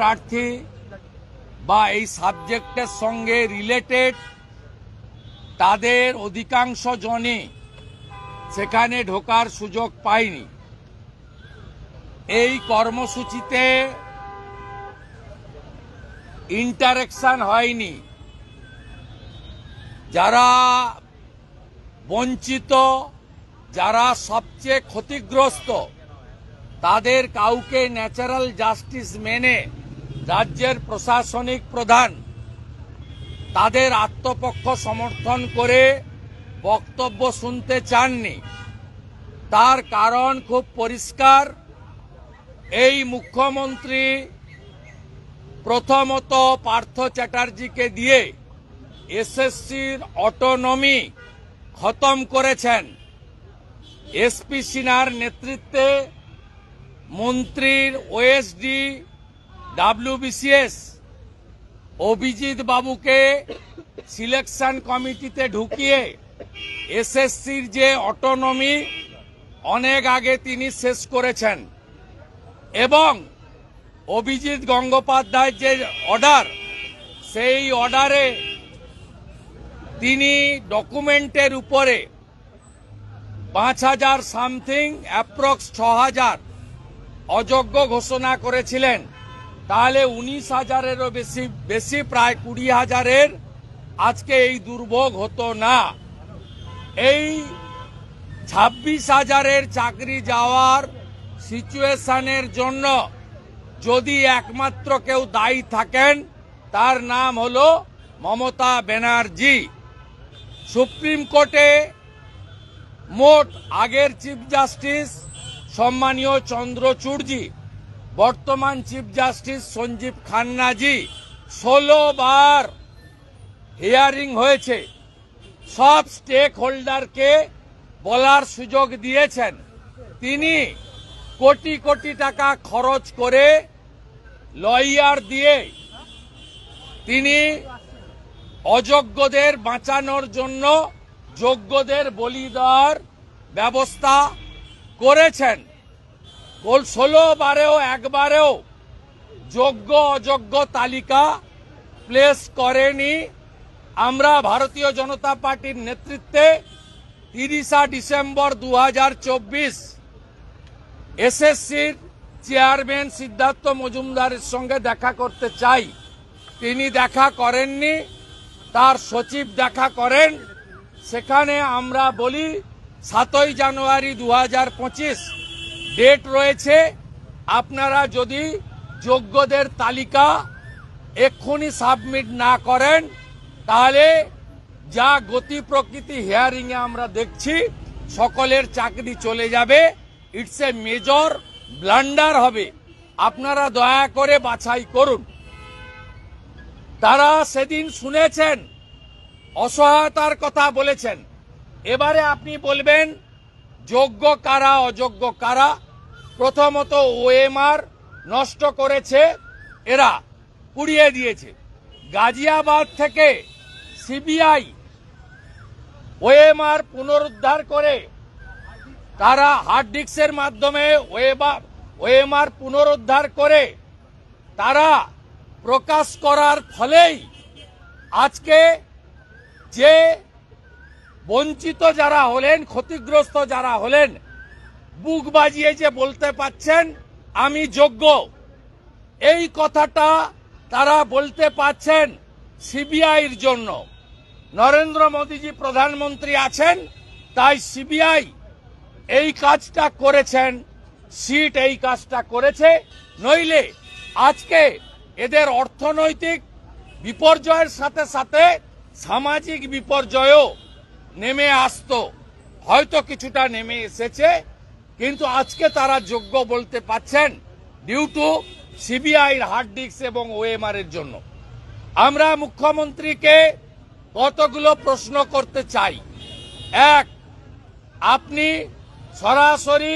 প্রার্থী বা এই সাবজেক্টের সঙ্গে রিলেটেড তাদের অধিকাংশ জনই সেখানে ঢোকার সুযোগ পায়নি। এই কর্মসূচিতে ইন্টারেকশন হয়নি। যারা বঞ্চিত, যারা সবচেয়ে ক্ষতিগ্রস্ত, তাদের কাউকে ন্যাচারাল জাস্টিস মেনে রাজ্যের প্রশাসনিক প্রধান তাদের আত্মপক্ষ সমর্থন করে বক্তব্য শুনতে চাননি। তার কারণ খুব পরিষ্কার। এই মুখ্যমন্ত্রী প্রথমত পার্থ চ্যাটার্জিকে দিয়ে এসএসসির অটোনমি খতম করেছেন। এসপি সিনহার নেতৃত্বে মন্ত্রীর ওএসডি ডাব্লিউবিসিএস অভিজিৎ বাবুকে সিলেকশন কমিটিতে ঢুকিয়ে এসএসসির যে অটোনমি অনেক আগে তিনি শেষ করেছেন। এবং অভিজিৎ গঙ্গোপাধ্যায়ের যে অর্ডার সেই অর্ডারে তিনি ডকুমেন্টের উপরে পাঁচ হাজার সামথিং অ্যাপ্রক্স ছ হাজার অযোগ্য ঘোষণা করেছিলেন। তাহলে উনিশ হাজারেরও বেশি বেশি প্রায় কুড়ি হাজারের আজকে এই দুর্ভোগ হতো না। এই ছাব্বিশ হাজারের চাকরি যাওয়ার সিচুয়েশনের জন্য যদি একমাত্র কেউ দায়ী থাকেন, তার নাম হল মমতা ব্যানার্জি। সুপ্রিম কোর্টে মোট আগের চিফ জাস্টিস সম্মানীয় চন্দ্রচূড়জি বর্তমান চিফ জাস্টিস সঞ্জীব খান্নাজি ষোলো বার হিয়ারিং হয়েছে। সব স্টেক হোল্ডারকে বলার সুযোগ দিয়েছেন। তিনি কোটি কোটি টাকা খরচ করে লয়ার দিয়ে তিনি অযোগ্যদের বাঁচানোর জন্য যোগ্যদের বলি দেওয়ার ব্যবস্থা করেছেন। কোল ষোলো বারেও, একবারেও যোগ্য, অযোগ্য তালিকা প্লেস করেনি। আমরা ভারতীয় জনতা পার্টির নেতৃত্বে তিরিশা ডিসেম্বর দু হাজার চব্বিশ এসএসসির চেয়ারম্যান সিদ্ধার্থ মজুমদারের সঙ্গে দেখা করতে চাই। তিনি দেখা করেননি, তার সচিব দেখা করেন। সেখানে আমরা বলি, সাতই জানুয়ারি দু হাজার পঁচিশ ডেট রয়েছে, আপনারা যদি যোগ্যদের তালিকা এক্ষুনি সাবমিট না করেন, তাহলে যা গতি প্রকৃতি হিয়ারিংয়ে আমরা দেখছি, সকলের চাকরি চলে যাবে ইটস এ মেজর ব্লান্ডার হবে। আপনারা দয়া করে বাছাই করুন। তারা সেদিন শুনেছেন, অসহায়তার কথা বলেছেন। এবারে আপনি বলবেন যোগ্য কারা, অযোগ্য কারা? প্রথমত ওএমআর নষ্ট করেছে এরা, পুড়িয়ে দিয়েছে। গাজিয়াবাদ থেকে সিবিআই ওএমআর পুনরুদ্ধার করে, তারা হার্ড ডিস্কের মাধ্যমে ওএমআর পুনরুদ্ধার করে, তারা প্রকাশ করার ফলেই আজকে যে বঞ্চিত যারা হলেন, ক্ষতিগ্রস্ত যারা হলেন, বুক বাজিয়ে যে বলতে পাচ্ছেন, আমি যোগ্য। এই কথাটা তারা বলতে পাচ্ছেন সিবিআইর জন্য। নরেন্দ্র মোদীজি প্রধানমন্ত্রী আছেন, তাই সিবিআই এই কাজটা করেছেন, সিট এই কাজটা করেছে, নইলে আজকে এদের অর্থনৈতিক বিপর্যয়ের সাথে সাথে সামাজিক বিপর্যয়ও নেমে আসতো। হয়তো কিছুটা নেমে এসেছে, কিন্তু আজকে তারা যোগ্য বলতে পাচ্ছেন ডিউ টু সিবিআইর হার্ড ডিস্ক এবং ওএমআর এর জন্য। আমরা মুখ্যমন্ত্রীকে কতগুলো প্রশ্ন করতে চাই? এক, আপনি সরাসরি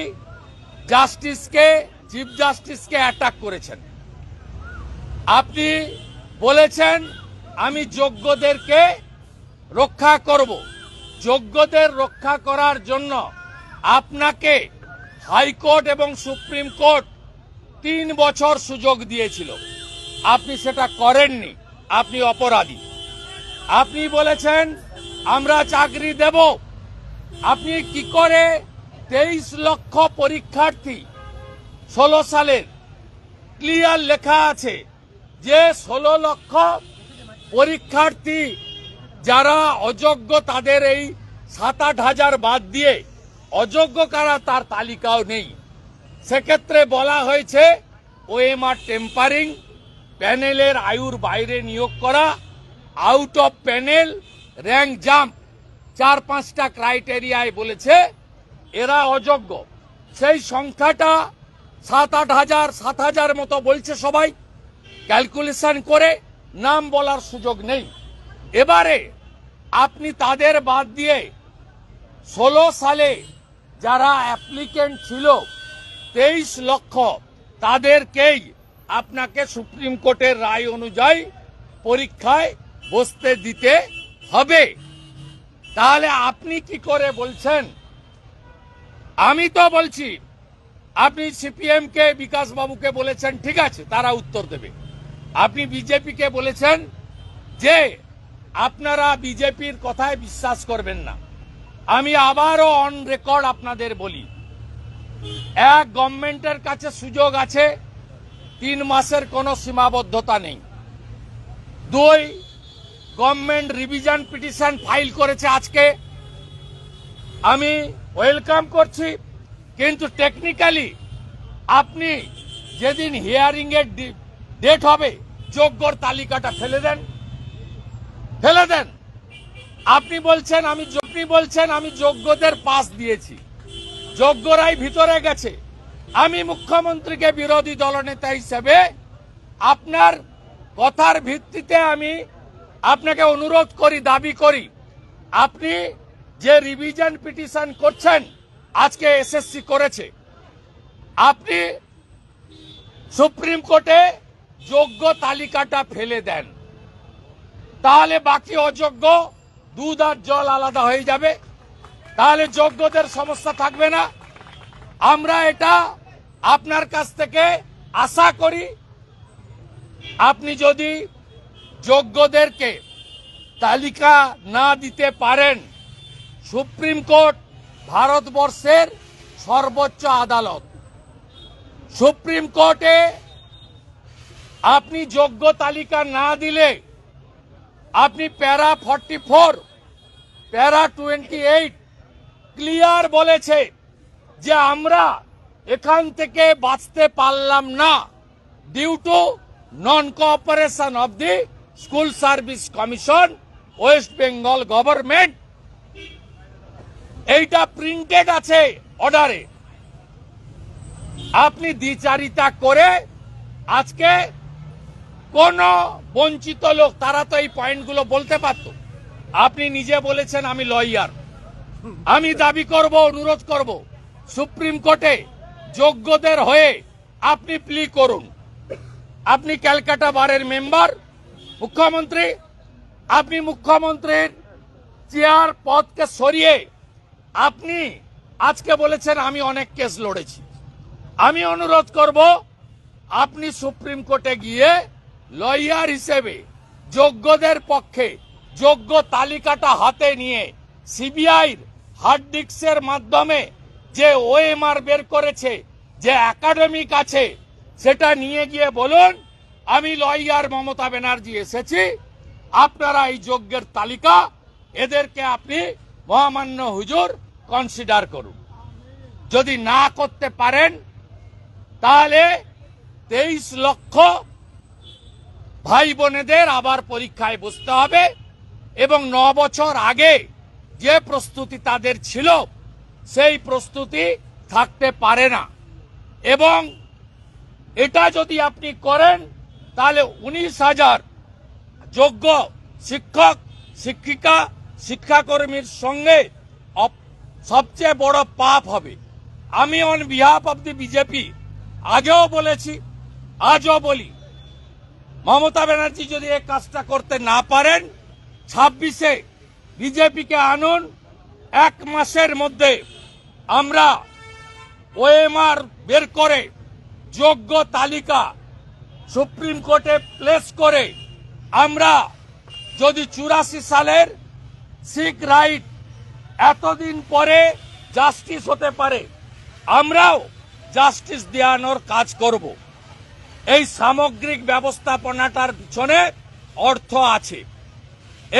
জাস্টিসকে, চিফ জাস্টিসকে অ্যাটাক করেছেন। আপনি বলেছেন, আমি যোগ্যদেরকে রক্ষা করব। যোগ্যদের রক্ষা করার জন্য আপনাকে হাইকোর্ট এবং সুপ্রিম কোর্ট তিন বছর সুযোগ দিয়েছিল। আপনি সেটা করেননি। আপনি অপরাধী। আপনি বলেছেন, আমরা চাকরি দেব। আপনি কি করে তেইশ লক্ষ পরীক্ষার্থী ষোলো সালের ক্লিয়ার লেখা আছে যে ষোলো লক্ষ পরীক্ষার্থী যারা অযোগ্য তাদের এই সাত আট হাজার বাদ দিয়ে অযোগ্য কারা তার তালিকাও নেই। সেক্ষেত্রে বলা হয়েছে ওএমআর টেম্পারিং, প্যানেলের আয়ুর বাইরে নিয়োগ করা, out of panel, rank jump, চার পাঁচটা ক্রাইটেরিয়ায় বলেছে এরা অযোগ্য। সেই সংখ্যাটা সাত আট হাজার, সাত হাজার মতো বলছে সবাই। ক্যালকুলেশন করে নাম বলার সুযোগ নেই। এবারে আপনি তাদের বাদ দিয়ে ষোলো সালে যারা অ্যাপ্লিকেন্ট ছিল, তেইশ লক্ষ তাদেরকেই আপনাকে সুপ্রিম কোর্টের রায় অনুযায়ী পরীক্ষায় বসতে দিতে হবে। তাহলে আপনি কি করে বলছেন? আমি তো বলছি, আপনি সিপিএম কে বিকাশ বাবুকে বলেছেন, ঠিক আছে, তারা উত্তর দেবে। আপনি বিজেপিকে বলেছেন যে আপনারা বিজেপির কথায় বিশ্বাস করবেন না। আমি আবারও অন রেকর্ড আপনাদের বলি, এক গভর্নমেন্টের কাছে সুযোগ আছে, তিন মাসের কোনো সীমাবদ্ধতা নেই। দুই, গভর্নমেন্ট রিভিশন পিটিশন ফাইল করেছে আজকে। আমি ওয়েলকাম করছি, কিন্তু টেকনিক্যালি আপনি যেদিন হিয়ারিং এর ডেট হবে, যোগ্যর তালিকাটা ফেলে দেন। ফেলে দেন। আপনি বলছেন, আমি আপনি বলছেন, আমি যোগ্যদের পাস দিয়েছি। যোগ্যরাই ভিতরে গেছে। আমি মুখ্যমন্ত্রীকে বিরোধী দলনেতা হিসেবে আপনার কথার ভিত্তিতে আমি আপনাকে অনুরোধ করি, দাবি করি। আপনি যে রিভিশন পিটিশন করছেন, আজকে এসএসসি করেছে। আপনি সুপ্রিম কোর্টে যোগ্য তালিকাটা ফেলে দেন। তাহলে বাকি অযোগ্য দুধ আর জল আলাদা হয়ে যাবে। তাহলে যোগ্যদের সমস্যা থাকবে না। আমরা এটা আপনার কাছ থেকে আশা করি। আপনি যদি যোগ্যদেরকে তালিকা না দিতে পারেন, সুপ্রিম কোর্ট ভারতবর্ষের সর্বোচ্চ আদালত। সুপ্রিম কোর্টে আপনি যোগ্য তালিকা না দিলে আপনি para forty four, para twenty eight, clear বলেছে যে আমরা এখান থেকে বাঁচতে পারলাম না due to non cooperation of the school service commission West Bengal government এইটা প্রিন্টেড আছে অর্ডারে আপনি দ্বিচারিতা করে আজকে কোন বঞ্চিত লোক, তারা তো এই পয়েন্টগুলো বলতে পারত। আপনি নিজে বলেছেন আমি লয়ার। আমি দাবি করব, অনুরোধ করব, সুপ্রিম কোর্টে যোগ্যদের হয়ে আপনি প্লি করুন। আপনি ক্যালকাটা বারের মেম্বার, মুখ্যমন্ত্রী। আপনি মুখ্যমন্ত্রীর চেয়ার পদকে সরিয়ে আপনি আজকে বলেছেন আমি অনেক কেস লড়েছি। আমি অনুরোধ করব, আপনি সুপ্রিম কোর্টে গিয়ে লয়ার হিসেবে যোগ্যদের পক্ষে যোগ্য তালিকাটা হাতে নিয়ে সিবিআইর হার্ড ডিস্কের মাধ্যমে যে ওএমআর বের করেছে, যে একাডেমিক আছে, সেটা নিয়ে গিয়ে বলুন, আমি লয়ার মমতা ব্যানার্জি এসেছি, আপনারা এই যোগ্যের তালিকা এদেরকে আপনি মহামান্য হুজুর কনসিডার করুন। যদি না করতে পারেন, তাহলে তেইশ লক্ষ ভাই বোনেদের আবার পরীক্ষায় বসতে হবে এবং ন বছর আগে যে প্রস্তুতি তাদের ছিল, সেই প্রস্তুতি থাকতে পারে না। এবং এটা যদি আপনি করেন, তাহলে উনিশ হাজার যোগ্য শিক্ষক, শিক্ষিকা, শিক্ষাকর্মীর সঙ্গে সবচেয়ে বড় পাপ হবে। আমি on behalf of the BJP আগেও বলেছি, আজও বলি মমতা ব্যানার্জি যদি এই কাজটা করতে না পারেন, ছাব্বিশে বিজেপিকে আনুন, এক মাসের মধ্যে আমরা ওএমআর বের করে যোগ্য তালিকা সুপ্রিম কোর্টে প্লেস করে আমরা যদি চুরাশি সালের শিখ রাইট এতদিন পরে জাস্টিস হতে পারে, আমরাও জাস্টিস দেওয়ানোর কাজ করব। এই সামগ্রিক ব্যবস্থাপনাটার পিছনে অর্থ আছে।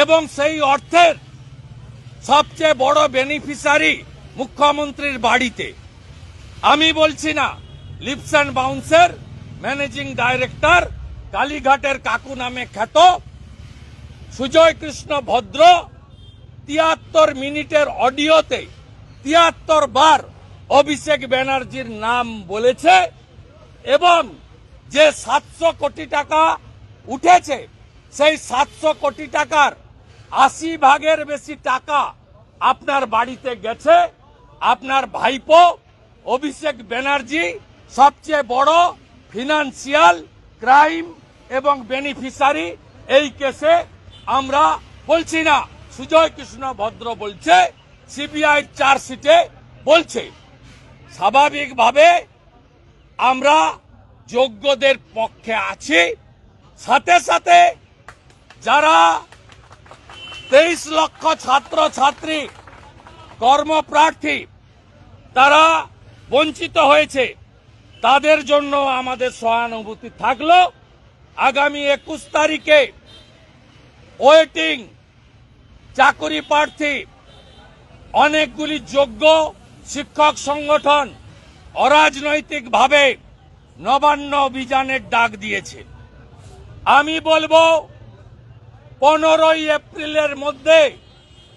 এবং সেই অর্থের সবচেয়ে বড় বেনিফিশিয়ারি মুখ্যমন্ত্রীর বাড়িতে। আমি বলছি না, লিপস অ্যান্ড বাউন্সের ম্যানেজিং ডাইরেক্টর কালীঘাটের কাকু নামে খ্যাত সুজয় কৃষ্ণ ভদ্র তিয়াত্তর মিনিটের অডিওতে তিয়াত্তর বার অভিষেক ব্যানার্জির নাম বলেছে এবং যে সাতশো কোটি টাকা উঠেছে, সেই সাতশো কোটি টাকার আশি ভাগের বেশি টাকা আপনার বাড়িতে গেছে। আপনার ভাইপো অভিষেক ব্যানার্জি, সবচেয়ে বড় ফিনান্সিয়াল ক্রাইম এবং বেনিফিশিয়ারি এই কেসে আমরা বলছি না। সুজয় কৃষ্ণ ভদ্র বলছে, সিবিআই চার্জশিটে বলছে। স্বাভাবিকভাবে আমরা যোগ্যদের পক্ষে আছি। সাথে সাথে যারা তেইশ লক্ষ ছাত্র ছাত্রী কর্মপ্রার্থী, তারা বঞ্চিত হয়েছে, তাদের জন্য আমাদের সহানুভূতি থাকল। আগামী একুশ তারিখে ওয়েটিং চাকরি প্রার্থী, অনেকগুলি যোগ্য শিক্ষক সংগঠন অরাজনৈতিকভাবে নবান্ন অভিযানের ডাক দিয়েছে। আমি বলব, পনেরোই এপ্রিলের মধ্যে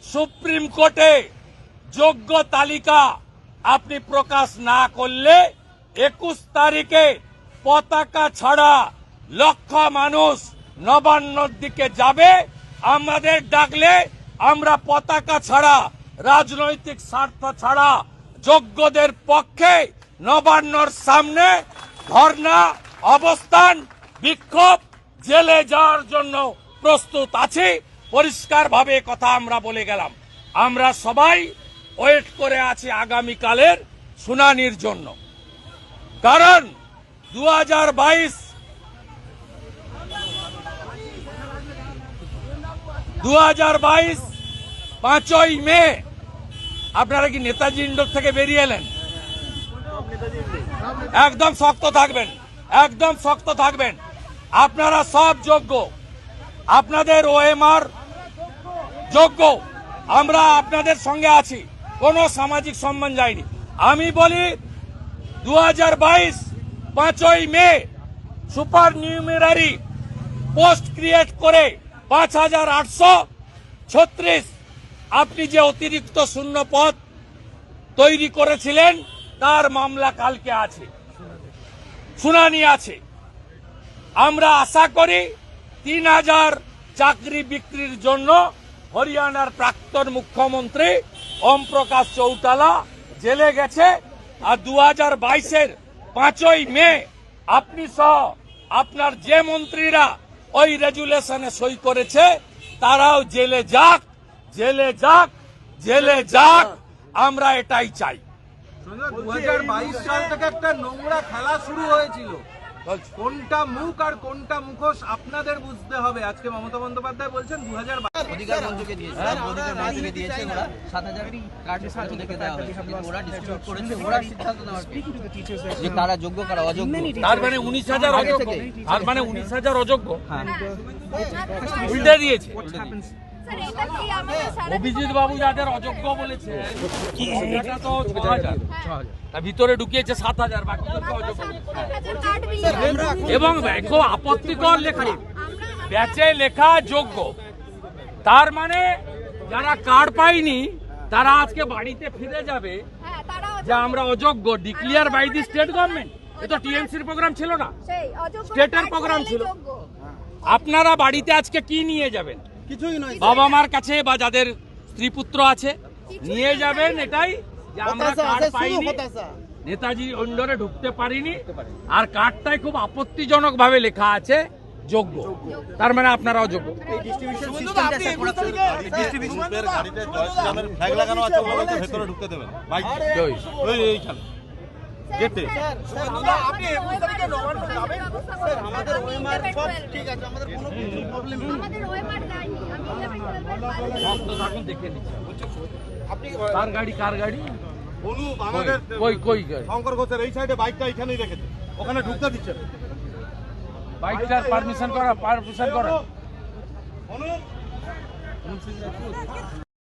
সুপ্রিম কোর্টে যোগ্য তালিকা আপনি প্রকাশ না করলে একুশ তারিখে পতাকা ছাড়া লক্ষ মানুষ নবান্নর দিকে যাবে। আমাদের ডাকলে আমরা পতাকা ছাড়া, রাজনৈতিক স্বার্থ ছাড়া যোগ্যদের পক্ষে নবান্নর সামনে ধর্ণা, অবস্থান, বিক্ষোভ, জেলে যাওয়ার জন্য প্রস্তুত আছি। পরিষ্কারভাবে কথা আমরা বলে গেলাম। আমরা সবাই ওয়েট করে আছি আগামীকালের শুনানির জন্য। কারণ দু হাজার বাইশ দু হাজার বাইশ পাঁচই মে। আপনারা কি নেতাজি ইন্ডোর থেকে বেরিয়ে এলেন? একদম শক্ত থাকবেন, একদম শক্ত থাকবেন। আপনারা সব যোগ্য। আপনাদের ওএমআর যোগ্য। আমরা আপনাদের সঙ্গে আছি। কোনো সামাজিক সম্মান যায়নি। আমি বলি দু হাজার বাইশ, পাঁচই May, super numerary post create করে পাঁচ হাজার আটশো ছত্রিশ। আপনি যে অতিরিক্ত শূন্য পদ তৈরি করেছিলেন তার মামলা কালকে আছে। শুনানি আছে। আমরা আশা করি তিন হাজার চাকরি বিক্রির জন্য হরিয়ানার প্রাক্তন মুখ্যমন্ত্রী ওম প্রকাশ চৌটালা জেলে গেছে আর দু হাজার বাইশের পাঁচই মে আপনি সহ আপনার যে মন্ত্রীরা ওই রেজুলেশনে সই করেছে, তারাও জেলে যাক জেলে যাক জেলে যাক, আমরা এটাই চাই। দু হাজার বাইশ সাল থেকে একটা নোংরা খেলা শুরু হয়েছিল। কোনটা মুখ আর কোনটা মুখোশ আপনাদের বুঝতে হবে। আজকে মমতা বন্দ্যোপাধ্যায় বলছেন দু হাজার কারা যোগ্য কারা অযোগ্য। তার মানে উনিশ হাজার অযোগ্য। তার মানে উনিশ হাজার অযোগ্য। হ্যাঁ। উল্টে দিয়েছে। সারা অভিজিৎ বাবু যাদের অযোগ্য বলেছে সেটা তো ছ হাজার। তার ভিতরে ঢুকিয়েছে সাত হাজার বাকি অযোগ্য। এবং খুব আপত্তিকর লেখা ব্যাচে লেখা যোগ্য। তার মানে যারা কার্ড পায়নি তারা আজকে বাড়িতে ফিরে যাবে হ্যাঁ যে আমরা অযোগ্য declare by the state government এটা টিএমসির প্রোগ্রাম ছিল না। স্টেটের program হলেই ছিল। আপনারা বাড়িতে আজকে কি নিয়ে যাবেন? বাবা মার কাছে বা যাদের স্ত্রী পুত্র আছে নিয়ে যাবেন এটাই যে আমরা কার্ড পাইনি নেতাজি ইন্ডোরে ঢুকতে পারিনি আর কার্ডটাই খুব আপত্তিজনক ভাবে লেখা আছে যোগ্য তার মানে আপনারাও যোগ্য গ্রুপের গাড়িতে জয় শ্রীরামের ফ্ল্যাগ লাগানো আছে ভেতরে ঢুকতে দেবেন বাইক জয়। ওই এইখানে গেটে আপনি একুশ তারিখে নবান্ন যাবেন। স্যার আমাদের ওএমআর সব ঠিক আছে আমাদের কোনো প্রবলেম নেই। আমাদের ওএমআর যায়নি আমি 11 12 কার গাড়ি কার গাড়ি? অনু আমাদের কই কই শঙ্কর ঘোষের এই সাইডে বাইকটা এখানেই রেখেছে। ওখানে ঢুকতে দিচ্ছে। বাইকটার পারমিশন করা পারমিশন করা।